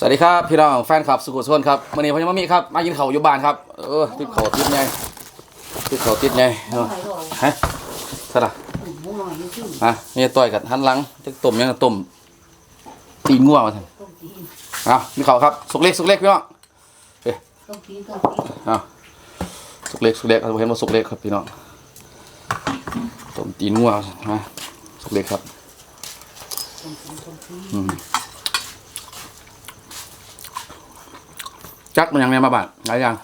สวัสดีครับพี่น้องแฟนคลับสุขุมชนครับวันนี้พญามามีครับมากินข้าวอยู่บ้านครับเออติดข้าติดไงติดข้าติดไงเออฮะสละฮะนี่ต่อยกันหันหลังจะต้มยังต้มตีนง่วงมาท่านเอามีเขาครับสุกเล็กสุกเล็กพี่น้องเอาสุกเล็กสุกเล็กเราเห็นว่าสุกเล็กครับพี่น้องต้มตีนง่วงฮะสุกเล็กครับอืม จักมันยังไงมาบานหลายอย่าง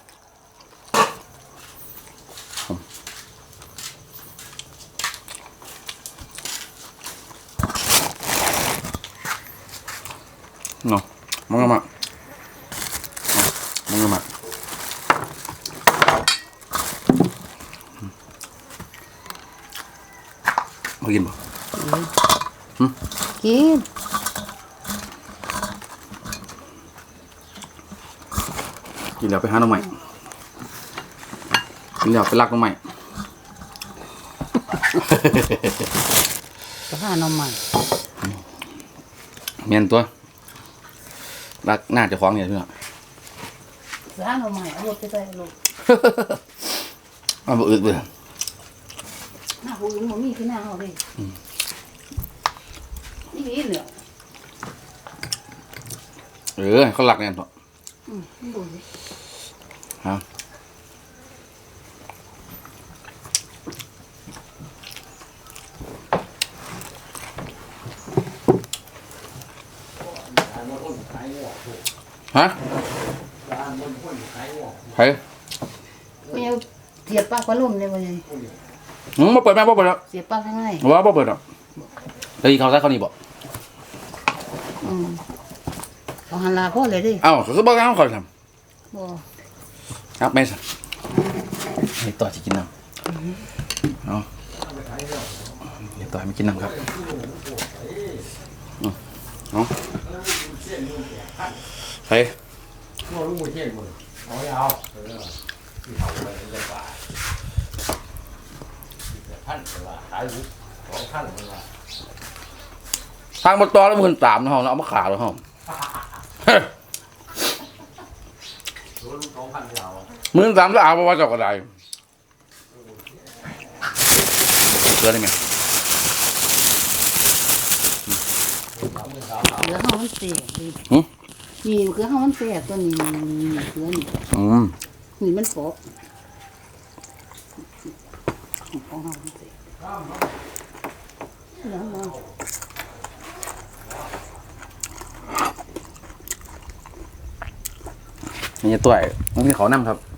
เนาะมันก็มามันก็มามากินบ่กิน กินแล้วไปหาหน่อใหม่กินแล้วไปลักหน่อใหม่สภาพน้ำมันเมียนตัวรักหน้าเจะคล้าของเนี่ยเพื่อนสภาพน้ำมันเอารถไปใส่ลูกมันบ่อึดเบื่อหน้าผู้หญิงมันมีขึ้นหน้าเขาเลยนี่อีเหลือเออเขาหลักเนี่ยตัวอืมมั นดูสิฮะใครไม่เอาเสียบปากพัดลมเลยวันนี้อืมมาเปิดแม่บ่เปิดแล้วเสียบปากข้างในว่าบ่เปิดหรอกเฮ้ยเขาใส่เขานี่บ่อืมเอาหันลาพ่อเลยดิเอ้าเขาก็บอกเขาเขาทบ่ำ ครับแม่สันนี่ต่อจะกินน้ำเอาเดี๋ยวต่อให้ไม่กินน้ำครับอืมเอาใครว่าลูกมือเที่ยงมือเอาไม่เอาเออที่เขาไปเป็นป่าพันเป็นว่าขายลูกสองพันเป็นว่าทางบนตอแล้วมันตามนะฮะเอามาขาแล้วฮะตัวลูกสองพันที่เรา มือตามแล้วเอามาว่าเจ้ากระไดเสือได้ไหมเหลือห้ามันเสียบดินี่คือห้ามันเสียบตัวนี้นี่เหลือนี่อืมนี่มันปอกของห้ามันเสียบเหลือมานี่ตัวไอ้มันมีเขานั่ครับครับ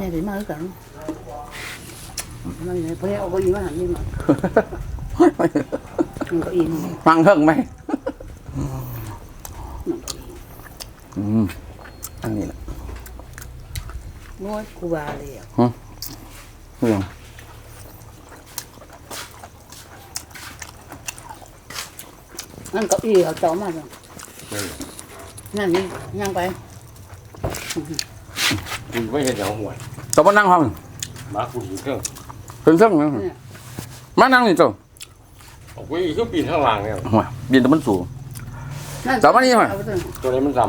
เนี่ยเดี๋ยวมาด้วยกันนั่นเลยเพราะเอาไปอีกมาหันนี่มามันก็อี กฟังเพิ่งไหมอืมอันนี้แหละน้อยกูบาเลยอะเรื่องนั่นก็อีเอาเจ้ามาเลยนั่นนี่ยังไปคุณไม่เห็นอย่างหัวตัวมานั่งห้องมาคุณอยู่เครื่องเพิ่งเพิ่งนะมานั่งนี่เจ้าออกไปเครื่องปีนข้างล่างเนี่ยหัวบินแต่มันสูงนั่นเจ้ามานี่มาเอไปเถอะตัวนี้มันด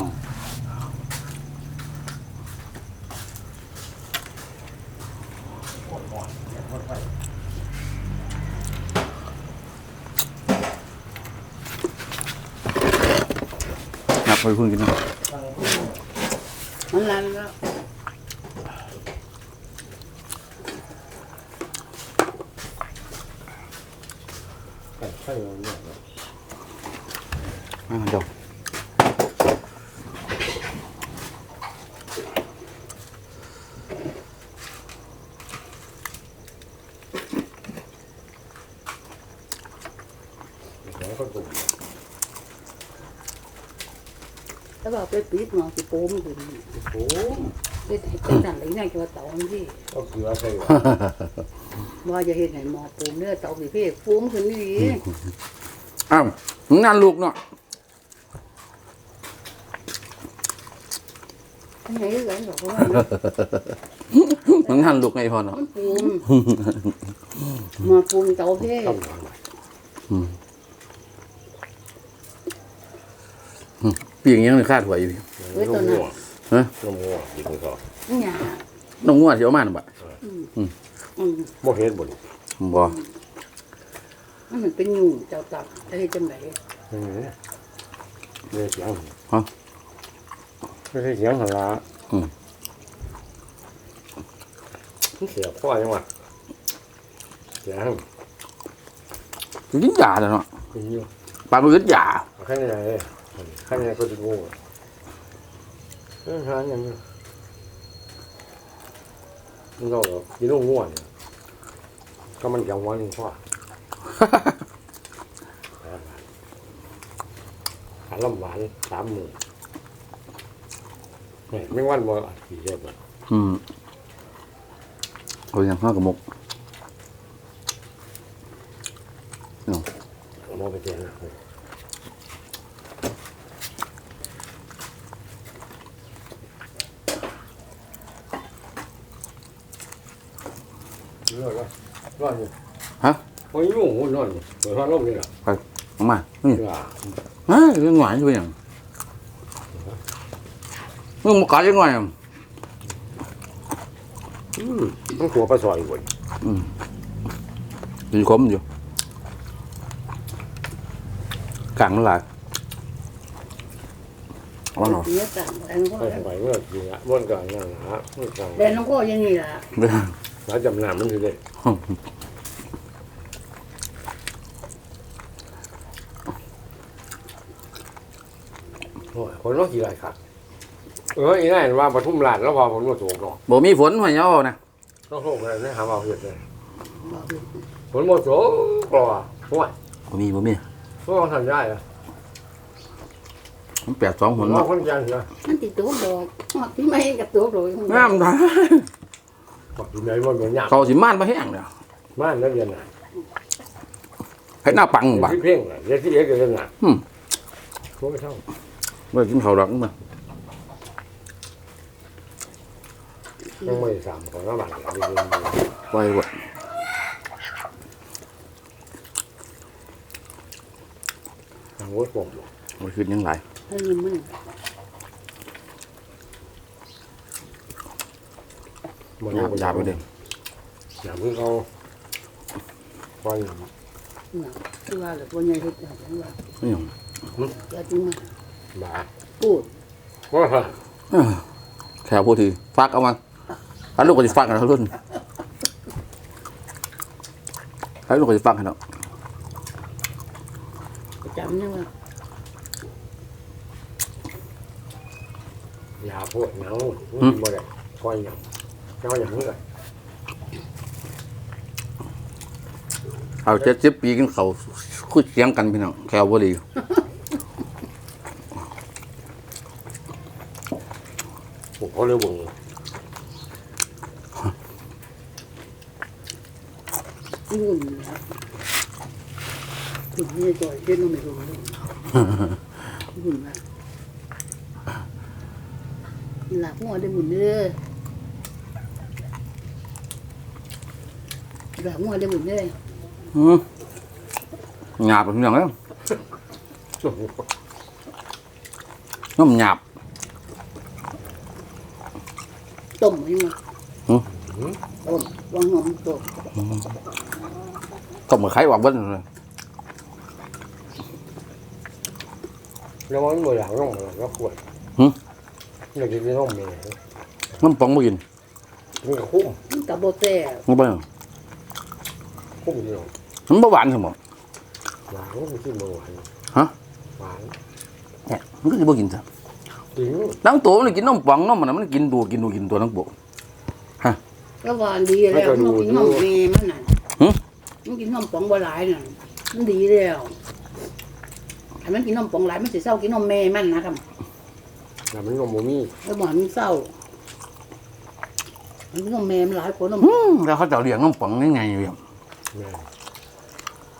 นับไปเพิ่งกินนะมันลันแล้วำใช่เลยเนี่ยมาเจ้าแล้ว ก็ตุ่มแล้วก็เอาไปปิดหมอสิโป้มอยู่ นี่โอ้เด็ดให้เป็นสั่นเลยนี่จะว่าเตาอันที่ก็เกลือใส่ว่าจะเห็นไหนหมอโป้มเนี่ยเตาสิเพ่โป้มขึ้นนี่ดีอ้าวมึงงานลูกเนาะอันไหนก็ได้บอกว่ามึงงานลูกไงพอเนาะมันโป้มหมอโป้มเตาเพ่ต้มปีกยังไม่คาดหัวอยู่เว้ยตัวนั้นฮะน้ำงัวกินก็นี่หยา น้องงัวสิเอามาน่ะบ่อืมบ่เฮ็ดบ่บ่มันเหมือนเป็นยุงเจ้าตับจะให้จังไหนอืมเนี่ยเสียงไม่ใช่เสียงหละเสียพ่อยังวะเสียงสิกินยาแล้วเนาะกินอยู่ปานบ่กินยาแค่ไหนแค่ไหนก็จะงูเออหาอย่างนี้ มันก็กินลูกง่วนก็มันยังวันพ่อหาลำหวานสามหมื่นไม่วันบ่กี่เดือนอืมโอ้ยยังห้ากระมกมองไปเจอนะรอดแล้ว รอดอยู่ฮะโอ้ยยุ่งหุ่นนอนอยู่เปิดพัดลมนี่แหละเอามานี่เชื่อฮะเรื่องหวานอยู่หยังมึงมากัดยังไงอะอืมต้องตัวปลาซอยก่อนกินคมอยู่กลางนั่นแหละเอาหน่อยเสียตังแต่น้องก็ไปไปเมื่อกี้ละม้วนกลางนั่นนะม้วนกลางแต่น้องก็ยังนี่ล่ะเด้อแล้วจำนำมันคือเลยโอ้ย คนน้องกี่ไรครับเอออีนั่นว่าปทุมราชแล้วพอผมก็สูงเนาะบ่มีฝนหัวเหนียวนะต้องโทษอะไรนะหาเอาเหตุเลยบอกอยู่ผลหมดโสกลัวโอ้ยบ่มีบ่มีก็ต้องทำได้อะมันแปดสองผหลนว่าเนาะคนยังเหรอมันติดตัวดอกหอดที่ไม่กับตัวโรยงามท่าบอกอยู่ไหนว่าเหมือนหยาบเขาสิม่านมาแห้งเด้อบ้านนักเรียนน่ะให้หน้าปังบักที่เพ่งน่ะเรียนที่เอกเรียนน่ะอืมเขาไม่เท่า บ่กินข้าวดอกมาต้องไม่สามของน้ำบัตรเรียนปล่อยบ่ทางวัดผมบ่คิดหยังหลายให้มันมันมันหยาบหยาบไปเด้อหยาบเพื่อเขาปล่อยหนักคือว่าแบบวันใหญ่ที่จะเห็นว่านี่หยังจะจริงมาบ้าพูดว่าเอ้อแค่พูดทีฝากเอามาถ้าลูกก็สิฝากกันเขารุ่นถ้าลูกก็สิฝากให้เนาะจำนี่ว่าหยาบพวกเงาไม่ได้คอยหยาบเจ้าอย่างนี้เลยเอา70ปีกินข้าวคุยเสียงกันพี่น้องแค่บ่ดี ผม เขาเรียกวงหุ่นนะถึงนี่จ่อยเช่นน้องไม่รู้หุ่นมาหลับหัวได้หมุนเด้อหลับหัวได้หมุนเด้ออืมหยาบเป็นอย่างแล้วน้ำหยาบ ต้มยังไงหือต้มวางหอมต้มต้มกับไข่หวานเบิ้ลเลยแล้วมันมือหลังน้องมันก็ปวดอยากจะกินน้องเมย์น้ำปองไม่กินมันก็คุ้มมันกับโบแซ่บมันไปคุ้มเดียวมันบ่หวานสมองหวานก็ไม่กินเบาหวานฮะหวานเนี่ยมันก็จะบ่กินซะจริงน้ำตัวมันกินน้ำปองน้ำมันนะมันกินดูกินดูกินตัวน้ำโบก็หวานดีแล้วมันกินหอมเมมันน่ะหึมันกินหอมปองบ่หลายน่ะมันดีแล้วถ้ามันกินนมปองหลายมันสิเศร้ากินนมแม่มันนะครับแต่มันก็โมมี่แล้วบอกมันเศร้ามันกินนมแม่มันหลายคนนมอืมแล้วเขาจะเลี้ยงน้ำปองยังไงอยู่อย่างแม่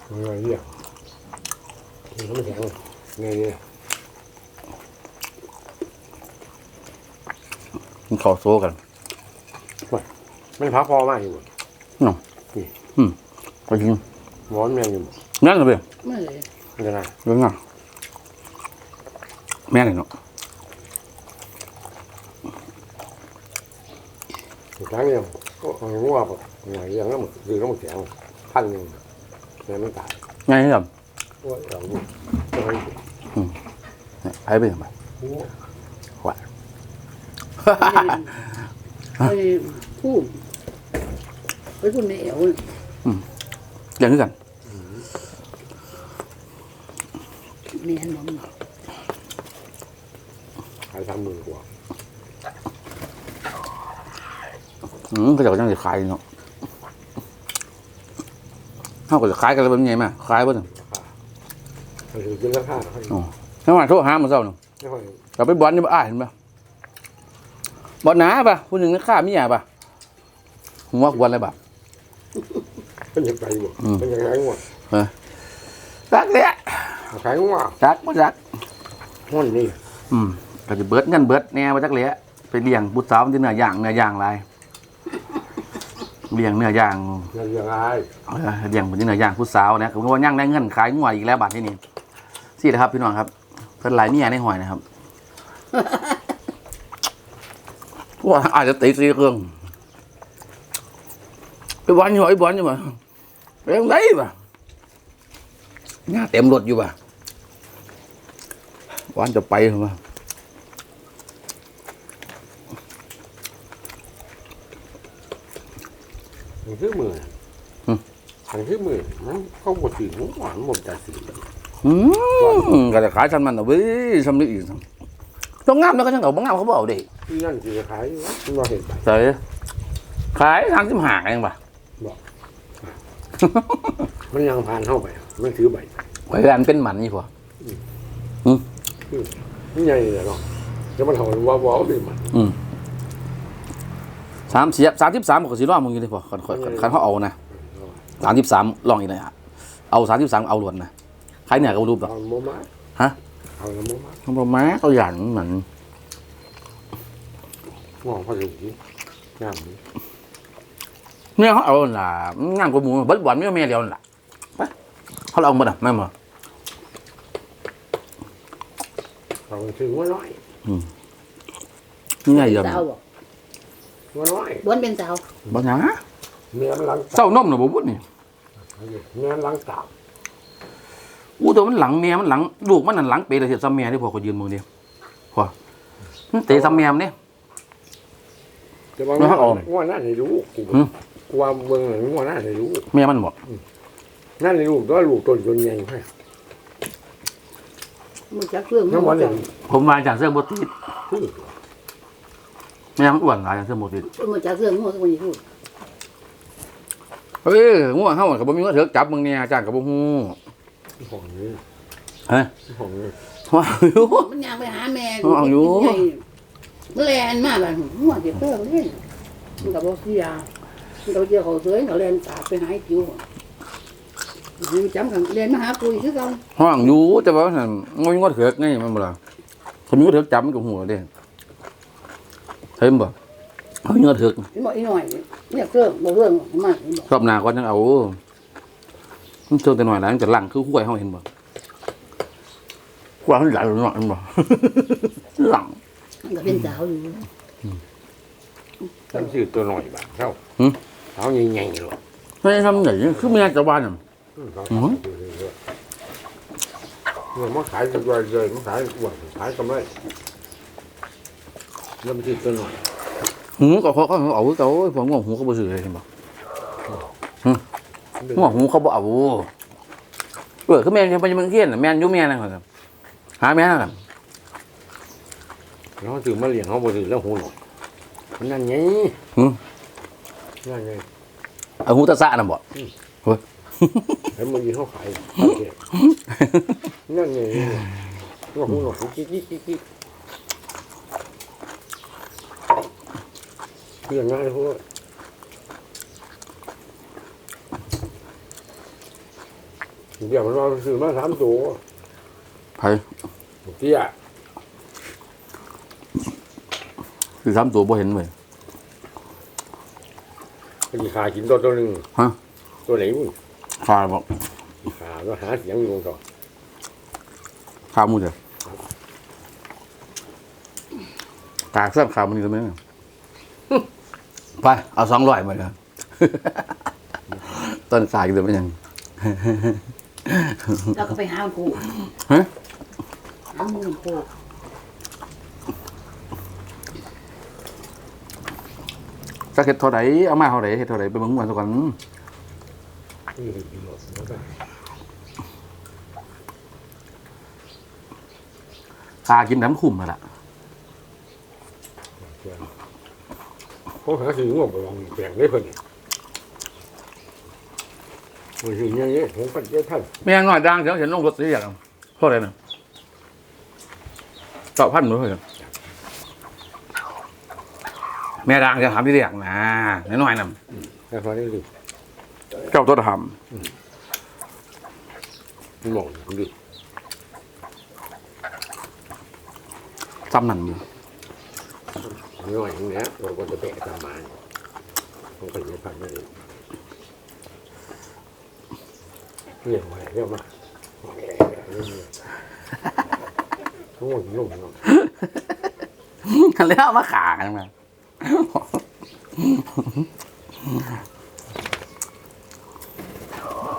มันก็เรียกมันไม่แข็ง ไงเนี่ยกินข้าวโซ่กันมันพักพอมากอยู่ไปกินร้อนแมงอยู่นั่นเลยไม่เลยมันจะนะเรื่องอะแม่นเนาะครั้งเนี่ยก็เอางัวแบบหน่อยเลี้ยงแล้วมันคือแล้วมันแข็งพันหนึ่งแม่มันตายไงครับโอ้ยเอาลูกเอาไว้ไปไปมาโอ้ ไอ้พูดไอ้คนในเอวน่ะอย่างนี้กันแม่นบ่มีขายสามหมื่นกว่าอืมก็จะจังจะขายเนาะเขาก็จะขายกันแล้วเป็นไงมาขายบ่ถึงมันคือเป็นราคาเขาอ๋อถ้ามาโทษหามันเศร้าเนาะไม่ค่อยกลับไปบอลนี่บ่อ่านเห็นปะ บอลหนาปะผู้หนึ่งนักฆ่ามีหยาปะหัวกวนอะไรปะเป็นยังไงบ่อืมเป็นยังไงงัวรักเลยขายงัวรักบ่รักห้อนนี่อืมก็จะเบิดเงินเบิดแน่มาจักเละไปเลี้ยงบุตรสาวมันจะเนื้อย่างเนื้อย่างหลายเลี้ยงเนื้อย่างเงินยังไงเออเลี้ยงมันจะเนื้อย่างผู้สาวนะคือว่าย่างได้เงินขายงัวอีกแล้วบาทที่นี่สินะครับพี่น้องครับเพิ่นหลายเมียในหอยนะครับ ว่าอาจจะตีสีเครื่องไปบอลอยู่ไอ้บอลอยู่มาไปยังไงปะหน้าเต็มรถอยู่ปะวันจะไปเหรอมามันคือมือมันคือมือมันเขาบดสีหวานหมดแต่สีอืมก็จะขายชั้นมันเอาเว้ยชั้นนี้อีกต้องงามแล้วก็ช่างเอาบ้งามเขาบอกเด็ที่ นั่นคือขายอยู่วะมันเราเห็นไปใช่ขายทางสิบหาเองปะมันยังผ่านเข้าไป มันถือใบไว้แวนเป็นหมันนี่พอนี่ใหญ่เลยเนาะจะมันเขาว่าว่าเป็นมันสามเสียบสามสิบสามก็สิรอดมึงอยู่เลยพอคันคันคันคันเขาเอานะสามสิบสามลองอีกเลยฮะเอาสามสิบสามเอาล้วนนะใครเนี่ยก็รูปดอกเอาโมมาฮะเอาโมมาเขาบอกมาเขาหยันเหมือน งองพอดีงามนี้เนี่ยเขาเอาล่ะงามกว่าหมูเบิดหวานไม่เอาแม่เดียวนั่นล่ะไปเขาเอามาดับไม่มาเราถือว่าน้อยนี่ไงเยี่ยมสาวบ่ว่าน้อยบวนเป็นสาวบ้าหนาเนื้อมันหลังเศร้านมนะผมพูดนี่เนื้อหลังตาบอู้แต่มันหลังเมียมันหลังลูกมันนั่นหลังเปรย์เลยเสียบซ้ำเมียที่พอเขายืนมือเดียวพอมันเตะซ้ำเมียมันเนี่ย จะว่าแล้วเขาเอาว่าน่าจะรู้กูหืมกูว่าเมืองหลังว่าน่าจะรู้เมียมันบอกน่าจะรู้ตัวลูกต้นจนใหญ่ให้มันจักเครื่องน้ำวันจัเนี่ยผมมาจากเสื้อโบติดพูดเมียมันอ้วนหลายจากเสื้อโบติดมันจักเครื่องมันก็บ่พูดเฮ้ยง่วงเข้ากับบ่มีว่าเถอะจับมึงเนี่ยจ้างกับบ่ฮู้ของนี้ฮะของนี้ว่าอยู่มันอยากไปหาแม่เอาอยู่มัน แลนมาบัดหัวสิเครื่องนี่มันก็บ่เสียมันก็เจียวเขาเสยก็แลนตาไปหาไอ้จิ๋วมันจำกันแลนมาหาปุยคือเก่าห้องอยู่แต่ว่านั่นงอยงอเถอะไงมันบ่ล่ะถ้ามีว่าเถอะจับมันก็หัวเด้เห็นบ่เฮางอเถอะเห็นบ่อีหน่อยเนี่ยเครื่องบ่เรื่องมาเห็นบ่รอบหน้าก่อนจังเอามันเทิงแต่หน่อยแล้วมันจะหลังคือห้วยเฮาเห็นบ่กว่ามันหลังหน่อยเห็นบ่หลัง มันก็เป็นสาวอยู่ตั้งชื่อตัวหน่อยบ้างเท่าหืมเขาใหญ่ๆหรอกไม่ทำไหนคือเมียจะบ้านน่ะ เขาอืมเงินมาขายจะรวยเลยมาขายอ้วนขายกำไรแล้วมันชื่อตัวหน่อยหูก็เขาเขาเอาคือเก่าโอ้ยผมง่วงหูเขาบ่ซื้อเลยเห็นบ่ง่วงหูเขาบ่เอาเออคือแม่นยังไปเมืองเทียนน่ะแม่นอยู่แม่นนะครับหาแม่นกัน แล้วถือมาเลี้ยงเขาบ่ถือแล้วหูหน่อยมันนั่นไงนั่นไงเอาหูตะสะน่ะบ่แล้วมันยินเขาขายนั่นไงว่าหูหน่อยกิ๊กกิ๊กกิ๊กกิ๊กเรื่องง่ายเพราะเดี๋ยวมันเราซื้อมาสามตัวไผเตี้ย คือสามตัวบ่เห็นเว้ยมีขากินตัวตัวหนึ่งฮะตัวไหนมึงขาบ่ขาก็หาเสียงอยู่ตรงต่อขาหมูเด้อกากเสื้อขาวมันนี่ทำไมเนี่ยไป เอาสองร้อยมาเลยต้นสายกันเป็นยัง แล้วก็ไปหากูฮะหามือกู จะเห็ดเท่าไหร่เอามาเท่าไหร่เห็ดเท่าไหร่ไปเบิ่งมันสักวันนี่คือกินหมดแล้วก็คากินน้ำคุ้มมาละเชื่อเขาหาสิ่งงบไปลองแปลงได้เพิ่นมันสิ่งอย่างนี้ผมก็จะท่านไม่ยังหน่อยดังเดี๋ยวเห็นลงรถสีอย่างเท่าไหร่น่ะเก้าพันหรือเท่าไหร่ แม่ดังจะถามที่เรียกนะน้อยๆน่ะแต่พอได้ดูเจ้าตัวทมองดูำซ้ำนั่นอยู่น้อยอย่างเงี้ยเราก็จะแปะตามมาผมก็จะพันไม่ได้เรียกมาเรียกมาโอ้ยนุ่มเนาะ แล้วเอามาขากันมา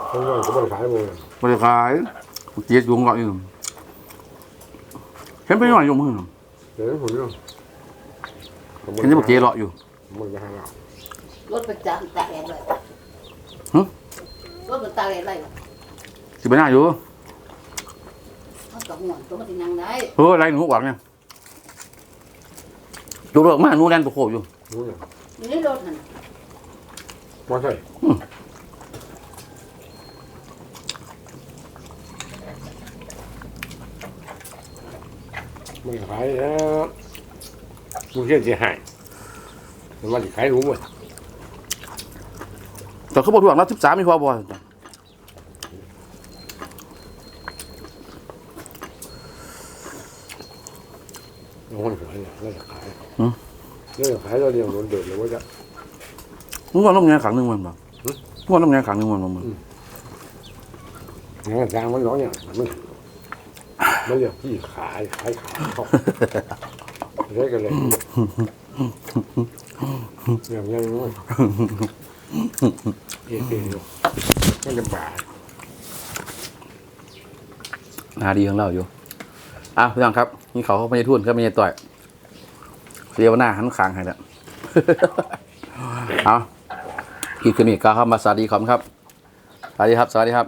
เขาว่าเขาบริขายมือบริขายเจี๊ยดยุงเกาะอยู่เห็นไปหน่อยอยู่มือเดี๋ยวผมเนาะเห็นที่บอกเจี๊ยเลาะอยู่มันจะหาเรารถประจำตากแดดเลยหึรถมันตากแดดเลยสิบหน้าอยู่เขากับห่วงตัวมันจะนั่งได้เฮ้ยไรหนูหวังเนี่ย ดูเลิกมาหนูแลนตัวโคบอยู่ รู้เนี่ยอยู่ในรถนั่นมาใช่ไม่ขายแล้วมึงเชื่อจะหายมันจะขายรู้หมดแต่เขาบอกถ่วงเราสิบสามมีพอบ่ น้องคนขายเนี่ยน่าจะขาย น่าจะขายเราเรียงโดนเดือดเลยว่าจะมึงว่าน้ำงานขังหนึ่งวันบ่มึงว่าน้ำงานขังหนึ่งวันบ่มึงงานจ้างมันน้อยอย่างมันไม่อยากที่ขายขายขายเขาเรียกกันเลยอย่างนี้นู้นเอ๊ะเอ๊ะมันจะบาดนาดีของเราอยู่อะพี่น้องครับนี่เขาเขาไม่ได้ทุนก็ไม่ได้ต่อย เรียวหน้าหันขางให้แล้วเอาขี่ขึ้นนี้ก็เข้ามาสวัสดีครับครับ สวัสดีครับ สวัสดีครับ